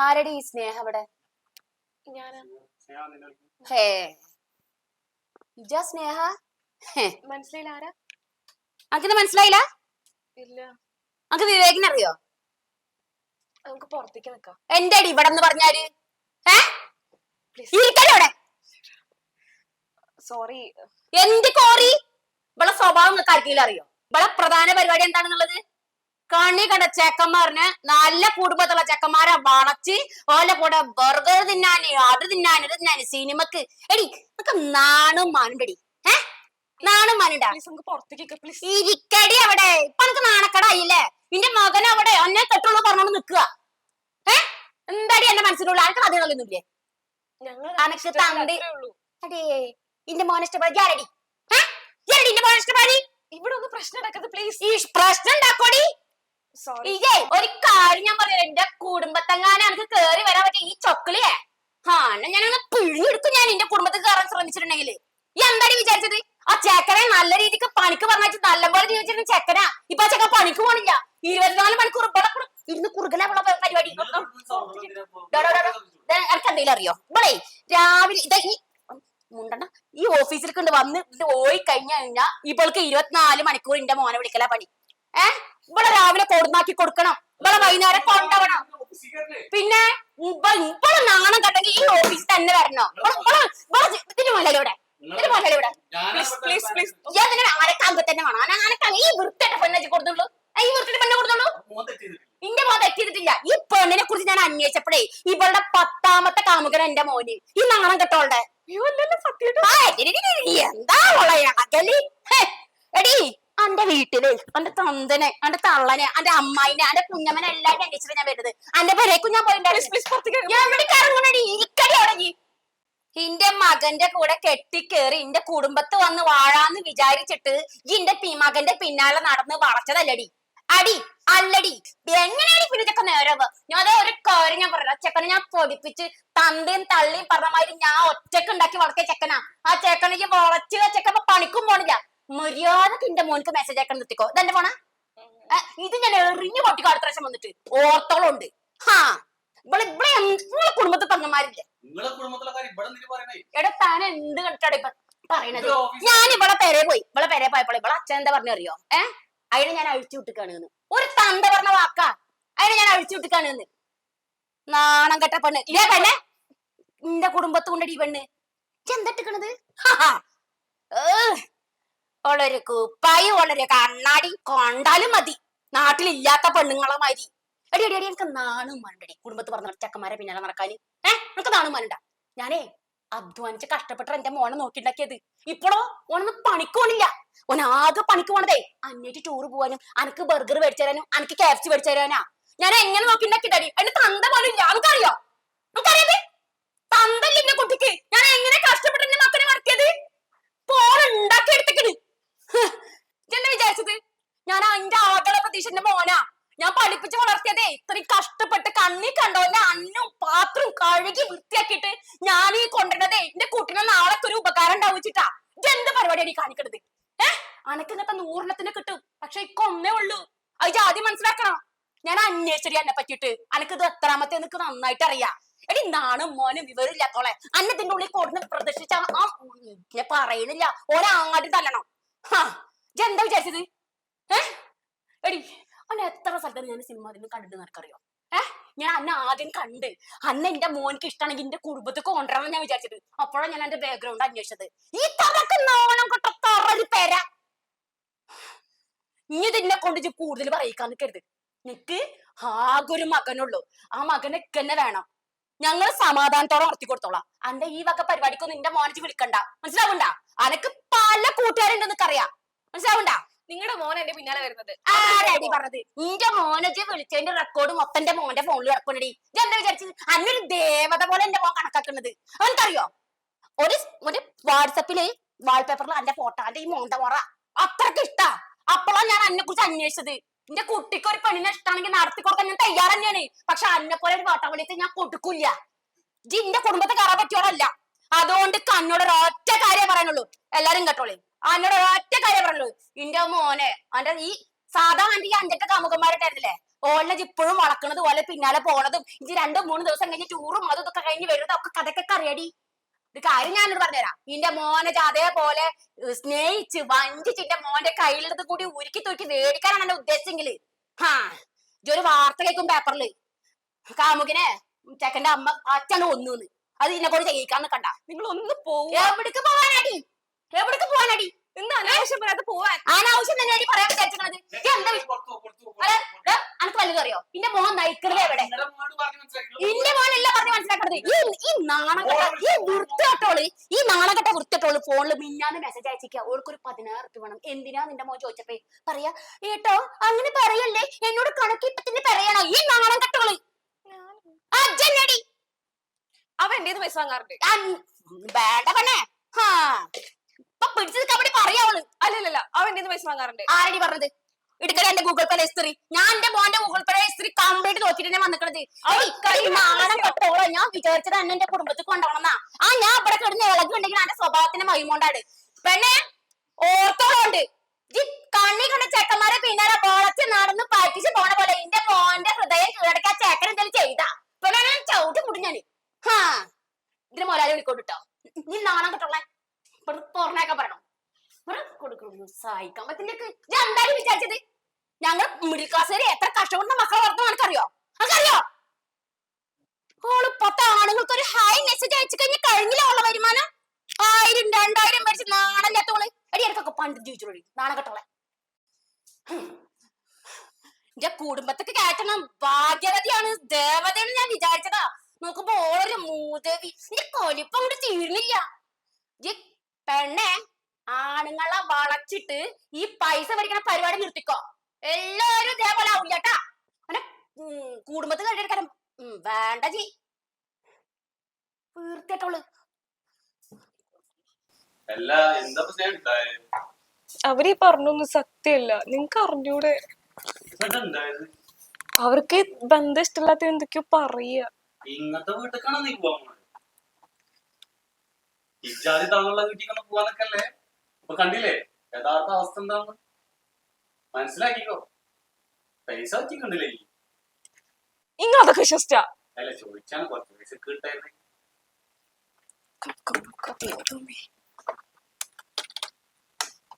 ആരടി ഈ സ്നേഹം അവിടെ? ഞാൻ ഹേ. ഇജ സ്നേഹ? ഹേ. മനസ്സിലായില്ല ആരാ? അനക്കിത് മനസ്സിലായില്ല? ഇല്ല. അനക്ക് വിവേകിനെ അറിയോ? നമുക്ക് പുറത്തേക്ക് നിക്കാം. എന്റെ അടി ഇവിടെ എന്ന് പറഞ്ഞാൽ. അവിടെ. സോറി. എന്ത് കോറി? ഇവളെ സ്വഭാവം നിങ്ങൾക്ക് ആർക്കെങ്കിലും അറിയോ? ഇവളെ പ്രധാന പരിപാടി എന്താണെന്നുള്ളത്? കണ്ണി കണ്ട ചെക്കന്മാറിന് നല്ല കുടുംബത്തുള്ള ചെക്കന്മാരെ വളച്ച് ഓലെ കൂടെ ബർഗർ തിന്നാന് അത് തിന്നാന് ഇത് തിന്നാന് സിനിമക്ക്. എടി നമുക്ക് നാണും മാനുണ്ടടി ഏ? നാണും മാനുണ്ടാ പ്ലീസ് നമുക്ക് പുറത്തേക്ക് പ്ലീസ് ഇരിക്കടി അവിടെ. ഇപ്പൊ എനിക്ക് നാണക്കടായില്ലേ? നിന്റെ മകൻ അവിടെ എന്നെ കെട്ടുള്ളൂ പറഞ്ഞോണ്ട് നിക്കുക ഏ? എന്താടി എന്റെ മനസ്സിലുള്ള ആർക്കും അതേ ഞങ്ങൾ അനക്ക് തണ്ടി. ഉള്ളൂ. അടേ ഇന്റെ മോനെ ഇഷ്ടപ്പെടാ ജാരടി ജാരടി ഇന്റെ മോനെ ഇഷ്ടപ്പെടി ഇവിടെ ഒന്ന് പ്രശ്നം പ്ലീസ് ഈ പ്രശ്നം ഉണ്ടാക്കോടി. ഇജേ ഒരു കാര്യം ഞാൻ പറയാം. എന്റെ കുടുംബത്തെങ്ങാനും എനിക്ക് കേറി വരാൻ പറ്റിയ ഈ ചൊക്കിളിയെ. ആ എന്നാ ഞാനങ്ങ് പിഴിഞ്ഞെടുക്കും ഞാൻ എന്റെ കുടുംബത്തിൽ കയറാൻ ശ്രമിച്ചിട്ടുണ്ടെങ്കിൽ. ഈ എന്താടി വിചാരിച്ചത്? ആ ചെക്കനെ നല്ല രീതിക്ക് പണിക്ക് പറഞ്ഞാൽ നല്ലപോലെ ജീവിച്ചിരുന്ന ചെക്കനാ. ഇപ്പൊ ചെക്കൻ പണിക്ക് പോണില്ല. ഇരുപത്തിനാല് മണിക്കൂർ ഇവിടെ ഇരുന്ന് കുറുകലുള്ള പരിപാടി. എന്തെങ്കിലും അറിയോ? ഇവിടെ രാവിലെ ഇതാ ഈ മുണ്ടണ്ട. ഈ ഓഫീസിൽ കൊണ്ട് വന്ന് ഇത് പോയി കഴിഞ്ഞു കഴിഞ്ഞാ ഇവൾക്ക് ഇരുപത്തിനാല് മണിക്കൂർ എന്റെ മോനെ വിളിക്കല പണി. ഏ? ഇവിടെ രാവിലെ കൊടുന്നാക്കി കൊടുക്കണം. ഇവിടെ വൈകുന്നേരം കൊണ്ടുപോകണം. പിന്നെ ഇവിടെ നാണം കണ്ടെങ്കിൽ ഈ ഓഫീസിൽ തന്നെ വരണം. ഇവിടെ- ഇവിടെ- ഇവിടെ ഇതിന് ഇവിടെ. ഇതിന് ഇവിടെ. പ്ലീസ് പ്ലീസ് പ്ലീസ് ഞാൻ തന്നെ അനക്കാകുമ്പോ തന്നെ വേണം? അന- അനക്കാൻ ഈ വൃത്തിയുടെ പെണ്ണെ കൊടുത്തുള്ളൂ. ഈ വൃത്തിയുടെ പെണ്ണെ കൊടുത്തുള്ളൂ. ഇന്റെ മോൻ തെറ്റിയിട്ടില്ല ഈ പെണ്ണിനെ കുറിച്ച് ഞാൻ അന്വേഷിച്ചപ്പോഴേ ഇവളുടെ പത്താമത്തെ കാമുകൻ എന്റെ മോന്. ഈ നാണം കെട്ടോളുടെ അയ്യോ അല്ലല്ല സത്യം ആ, എടി, എടി, എടി, എന്താ മോളെ അകലി? എടി അന്റെ വീട്ടിൽ അന്റെ തന്തനെ അന്റെ തള്ളനെ അന്റെ അമ്മായിനെ അന്റെ കുഞ്ഞമ്മനെ എല്ലാരും അന്വേഷിച്ചിട്ട് ഞാൻ വരുന്നത്. അന്റെ പേരേക്കും ഞാൻ പോയിട്ടുണ്ടായിരുന്നു ഇന്റെ മകന്റെ കൂടെ കെട്ടിക്കേറി ഇന്റെ കുടുംബത്ത് വന്ന് വാഴാന്ന് വിചാരിച്ചിട്ട് ഇന്റെ പി മകന്റെ പിന്നാലെ നടന്ന് വളച്ചതല്ലടി. അടി അല്ലടി. എങ്ങനെയാണ് പിന്നെ ചെക്കൻ നേരവ്? ഞാൻ അതേ ഒരു കാര്യം ഞാൻ പറയാം ചെക്കനെ ഞാൻ പൊടിപ്പിച്ച് തന്തയും തള്ളിയും പറഞ്ഞ മാതിരി ഞാൻ ഒറ്റയ്ക്ക് ഉണ്ടാക്കി വളർത്തിയ ചെക്കനാ. ആ ചെക്കനെ വളച്ച് ചെക്കൻ പണിക്കും പോണില്ല. മര്യാദയ്ക്ക് എന്റെ മോൻക്ക് മെസ്സേജ് അയക്കാൻ നിർത്തിക്കോ. ഇതെന്റെ ഫോണാ ഇത് ഞാൻ എറിഞ്ഞു പൊട്ടിക്കോ അടുത്ത പ്രാവശ്യം വന്നിട്ട്. ഓർത്തോളം ഉണ്ട് ഹാ ഇവിടെ ഇവിടെ നിങ്ങളെ കുടുംബത്തെ പറയണേ? എടാ താൻ എന്ത് കണ്ടിട്ടാണ് ഇപ്പൊ പറയണത്? ഞാൻ ഇവിടെ പേരെ പോയി. ഇവിടെ പെരെ പോയപ്പോൾ ഇവിടെ അച്ഛൻ എന്താ പറഞ്ഞറിയോ? ഏ അതിനെ ഞാൻ അഴിച്ചു വിട്ടിക്കാണ് ഒരു തന്ത പറഞ്ഞ വാക്കാ. അതിനെ ഞാൻ അഴിച്ചു വിട്ടിക്കാണ് നാണം കെട്ട പെണ്ണ്. ഇല്ലേ പെണ്ണെ. നിന്റെ കുടുംബത്ത് കൊണ്ടടി പെണ്ണ്. ചെന്തട്ടിക്കണത് ഓളൊരു കുപ്പായി ഓളൊരു കണ്ണാടി കൊണ്ടാലും മതി. നാട്ടിലില്ലാത്ത പെണ്ണുങ്ങളെ മാതിരി. എടി എടി എടി എനിക്ക് നാണും മണ്ടടി കുടുംബത്ത് പറഞ്ഞ ചക്കന്മാരെ പിന്നാലെ നടക്കാന്. ഏഹ് എനിക്ക് നാണും മണ്ട ഞാനേ അധ്വാനിച്ച് കഷ്ടപ്പെട്ട എന്റെ മോനെ നോക്കിണ്ടാക്കിയത്. ഇപ്പോഴോ ഓനൊന്നും പണിക്ക് പോണില്ല. ഓൻ ആകെ പണിക്ക് പോണതേ അന്നേറ്റ് ടൂർ പോവാനും അനക്ക് ബർഗർ മേടിച്ചു തരാനും അനക്ക് ക്യാപ്സ് മേടിച്ചു തരാനാ. ഞാൻ എങ്ങനെ നോക്കിണ്ടാക്കിയതടി അതിന്റെ തന്ത പോലും ഇല്ല. നമുക്കറിയോ? നമുക്കറിയാതെ? തന്തല്ല എന്റെ കുട്ടിക്ക് ഞാൻ എങ്ങനെ കഷ്ടപ്പെട്ട് എന്റെ മക്കളെ വളർത്തിയത് പോണ് ഉണ്ടാക്കി എടുത്തേക്കണ് എന്താ വിചാരിച്ചത് ഞാൻ അതിന്റെ ആകെ പ്രതീക്ഷ എന്റെ മോനാ ഞാൻ വളർത്തിയതേ ഇത്രയും കഷ്ടപ്പെട്ട് കണ്ണി കണ്ടോ? എന്റെ അന്നും പാത്രം കഴുകി വൃത്തിയാക്കിയിട്ട് ഞാൻ ഈ കൊണ്ടുവരുന്നതേ എന്റെ കുട്ടിനെ നാളെ ഒരു ഉപകാരം ഉണ്ടാവിച്ചിട്ടാ എന്ത് പരിപാടിയാണ് ഈ കാണിക്കണത്? ഏ? അനക്ക് ഇങ്ങനത്തെ നൂറിനത്തിന് കിട്ടും. പക്ഷെ ഇക്ക ഒന്നേ ഉള്ളൂ. അത് ആദ്യം മനസ്സിലാക്കണം. ഞാൻ അന്വേഷിച്ചടി എന്നെ പറ്റിയിട്ട്. അനക്ക് ഇത് എത്രാമത്തെ എനിക്ക് നന്നായിട്ട് അറിയാം. എടി നാണും മോനും വിവരമില്ലാത്തോളെ. അന്നത്തിന്റെ ഉള്ളിൽ കൊടുന്ന് പ്രദർശിച്ച ആ ഞാൻ പറയണില്ല. ഒരാങ്ങാട്ടി തല്ലണം. എന്താ വിചാരിച്ചത്? ഏ? എടി അന്നെ എത്ര സ്ഥലത്താണ് ഞാൻ സിനിമ അതിന് കണ്ടിട്ട് നിനക്കറിയോ? ഏഹ് ഞാൻ അന്നെ ആദ്യം കണ്ട്. അന്ന് എന്റെ മോനിക്ക് ഇഷ്ടമാണെങ്കിൽ എന്റെ കുടുംബത്തിൽ കൊണ്ടുവരണം ഞാൻ വിചാരിച്ചത് അപ്പോഴാണ് ഞാൻ എന്റെ ബാക്ക്ഗ്രൗണ്ട് അന്വേഷിച്ചത്. ഈ തറക്ക് നോണം കൊട്ട തറൊരു പേര. ഇനി ഇതിനെ കൊണ്ട് കൂടുതൽ പറയിക്കാന്ന് നിൽക്കരുത് നിനക്ക് ആകൊരു മകനുള്ളൂ. ആ മകനെ തന്നെ വേണം. ഞങ്ങൾ സമാധാനത്തോടെ ഉറത്തി കൊടുത്തോളാം. അന്റെ ഈ വക പരിപാടിക്കൊന്നും നിന്റെ മോനിച്ച് വിളിക്കണ്ട. മനസ്സിലാവണ്ട? അനക്ക് പല കൂട്ടുകാരുണ്ടെന്ന് അറിയാം മനസ്സിലാവണ്ട? നിങ്ങളുടെ മോൻ എന്റെ പിന്നാലെ വരുന്നത്. ആരാടി പറഞ്ഞത്. നിന്റെ മോനജ് വിളിച്ചതിന്റെ റെക്കോർഡ് മൊത്തം എന്റെ മോന്റെ ഫോണിൽ ഇറക്കണടി ഞാൻ എന്താ വിചാരിച്ചത്? അന്നൊരു ദേവത പോലെ എന്റെ മോൻ കണക്കാക്കുന്നത്. അവനക്കറിയോ ഒരു ഒരു വാട്സപ്പിൽ വാൾപേപ്പറിൽ അന്റെ ഫോട്ടോ അന്റെ ഈ മോന്റെ മോറ. അത്രയ്ക്ക് ഇഷ്ടാ. അപ്പോഴാണ് ഞാൻ അന്നെ കുറിച്ച് അന്വേഷിച്ചത്. എന്റെ കുട്ടിക്ക് ഒരു പെണ്ണിനെ ഇഷ്ടമാണെങ്കിൽ നടത്തി കൊടുക്കാൻ ഞാൻ തയ്യാറ് തന്നെയാണ്. പക്ഷെ അന്നെ പോലെ ഒരു വാട്ടാവളിയത്തെ ഞാൻ കൊടുക്കില്ല. ജിന്റെ കുടുംബത്തെ കറാൻ പറ്റിയോളല്ല. അതുകൊണ്ട് കണ്ണോട് ഒറ്റ കാര്യമേ പറയാനുള്ളൂ. എല്ലാരും കേട്ടോളേ. അന്നോട് ഒറ്റ കാര്യം പറഞ്ഞു ഇന്റെ മോനെ അന്റെ ഈ സാധാ അന്റെ അഞ്ചൊക്കെ കാമുകന്മാരുണ്ടായിരുന്നില്ലേ? ഓളെ ഇപ്പോഴും വളക്കണത് ഓലെ പിന്നാലെ പോണതും ഇത് രണ്ടും മൂന്ന് ദിവസം കഴിഞ്ഞ് ടൂറും അതും ഇതൊക്കെ കഴിഞ്ഞ് വരുന്നതും ഒക്കെ കഥക്കൊക്കെ അറിയടി. ഇത് കാര്യം ഞാനോട് പറഞ്ഞുതരാം. നിന്റെ മോനെ അതേപോലെ സ്നേഹിച്ച് വഞ്ചിച്ച് എന്റെ മോന്റെ കയ്യിലെടുത്ത് കൂടി ഉരുക്കി തൂക്കി മേടിക്കാനാണ് എന്റെ ഉദ്ദേശിച്ചെങ്കിൽ. ഹാ ഇതൊരു ഒരു വാർത്ത കേൾക്കും പേപ്പറിൽ കാമുകിനെ ചെക്കന്റെ അമ്മ അച്ഛനെ ഒന്നു അത് ഇതിനെ കൊണ്ട് ചെയ്യിക്കാൻ കണ്ട. നിങ്ങൾ ഒന്ന് പോവുക എവിടേക്ക് പോവാനടി? എവിടേക്ക് പോവാനടി? ഇന്ന് അനാവശ്യം പറയാതെ പോവാൻ. അനാവശ്യം തന്നെ അടി പറയാൻ വിചാരിച്ചത് എന്താ അനക്ക് വല്ലതും അറിയോ? ഇന്റെ മോൻ നയിക്കുന്നത് എവിടെ ഇന്റെ മോൻ എല്ലാം മനസ്സിലാക്കി. ഇന്റെ മോനല്ല പറഞ്ഞ് മനസ്സിലാക്കണത്? ഈ ഈ നാണകട്ട ഈ വൃത്തിട്ടോൾ ഈ നാണകട്ട വൃത്തിട്ടോൾ ഫോണിൽ മിന്നാന്ന് മെസ്സേജ് അയച്ചിരിക്കുക ഓൾക്കൊരു പതിനാറ് ഉറുപ്പ് വേണം. എന്തിനാ നിന്റെ മോൻ ചോദിച്ചപ്പോ? പറയാ ഏട്ടോ അങ്ങനെ പറയല്ലേ? എന്നോട് കണക്കിപ്പത്തിന് പറയണോ? ഈ നാണകട്ടോൾ അവൻ എന്റെ പൈസ വാങ്ങാറുണ്ട്. വേണ്ട പെണ്ണേ. ഹാ. കബഡി പറയാവൾ അല്ലല്ല അവൻ എന്റെ പൈസ വാങ്ങാറുണ്ട്. ആരടി പറഞ്ഞത്? എടുക്കണ എന്റെ ഗൂഗിൾ പേ ഹിസ്റ്ററി. ഞാൻ എന്റെ മോന്റെ ഗൂഗിൾ പേ ഹിസ്റ്ററി കംപ്ലീറ്റ് നോക്കിട്ട് ഞാൻ വന്നിക്കണത്. ഈ നാണം കെട്ടോളോ. ഞാൻ വിചാരിച്ചത് എന്നെ എന്റെ കുടുംബത്തിൽ കൊണ്ടുപോകണമെന്നാ. ആ ഞാൻ ഇവിടെ കിടന്ന് ഇളകുണ്ടെങ്കിൽ എന്റെ സ്വഭാവത്തിന്റെ മഹിമോണ്ടാണ് പെണ്ണെ ഓർത്തോളുണ്ട് ഈ കണ്ണി കണ്ട ചെക്കന്മാരെ പിന്നാലെ വളച്ച് നടന്ന് പറ്റിച്ച് പോണ പോലെ എന്റെ മോന്റെ ഹൃദയം കീഴടക്കാൻ ചേക്കൻ എന്തെങ്കിലും ചെയ്താ പെണ്ണെ ഞാൻ ചവിട്ടി മുട്ടി ഞാൻ ഹാ ഇതിന് മൊലാലി വിളിക്കോട്ടോ നീ നാണം കെട്ടോളെ തുറന്നേക്കാൻ പറയണം ഇവിടെ കൊടുക്കണം സഹായിക്കാൻ പറ്റില്ലേക്ക് ഞാൻ എന്തായാലും വിചാരിച്ചത് ഞങ്ങൾ മിഡിൽ ക്ലാസ്സുകാർ എത്ര കഷ്ടപ്പെടുന്ന മക്കളെ വളർത്തുന്ന നിനക്കറിയോ? അറിയോ ഓൾ പത്ത് ആണുങ്ങൾക്ക് ഒരു ഹൈ മെസ്സേജ് അയച്ചു കഴിഞ്ഞാൽ കഴിഞ്ഞില്ല ഉള്ള വരുമാനം? ആയിരം രണ്ടായിരം മേടിച്ച് നാണല്ലാത്തോൾ. എടി എനിക്കൊക്കെ പണ്ട് ജീവിച്ചോളി നാണം കെട്ടോളെ എന്റെ കുടുംബത്തേക്ക് കയറ്റണം. ഭാഗ്യവതിയാണ് ദേവതയാണ് ഞാൻ വിചാരിച്ചതാ. നോക്കുമ്പോ ഓളൊരു മൂതവി എന്റെ കൊലിപ്പം അങ്ങോട്ട് തീർന്നില്ല. പെണ്ണെ ആണുങ്ങളെ വളച്ചിട്ട് ഈ പൈസ പഠിക്കണ പരിപാടി നിർത്തിക്കോ. എല്ലാരും ഇതേപോലെ ആവില്ല കേട്ടാ അങ്ങനെ കുടുംബത്തിൽ കണ്ടെടുക്കാൻ വേണ്ട ജി. വീർത്തിട്ടോൾ അവർ പറഞ്ഞൊന്നും സത്യമല്ല. നിങ്ങക്ക് അറിഞ്ഞൂടെ? അവർക്ക് ബന്ധം ഇഷ്ടമില്ലാത്ത എന്തൊക്കെയോ പറയാ. ഇങ്ങനത്തെ വീട്ടിലേക്കാണോ നീ പോവാൻ പോണത്? ഇജാതി താങ്കളുടെ വീട്ടിൽ പോവാനൊക്കെ അപ്പൊ കണ്ടില്ലേ? യഥാർത്ഥ അവസ്ഥ എന്താന്ന്? മനസ്സിലാക്കിക്കോ പൈസ വെച്ചിട്ടുണ്ടല്ലേ ഇങ്ങ അതൊക്കെ വിശ്വസിച്ചാ അല്ല ചോദിച്ചാണ് കുറച്ച് പൈസ കിട്ടായിരുന്നു.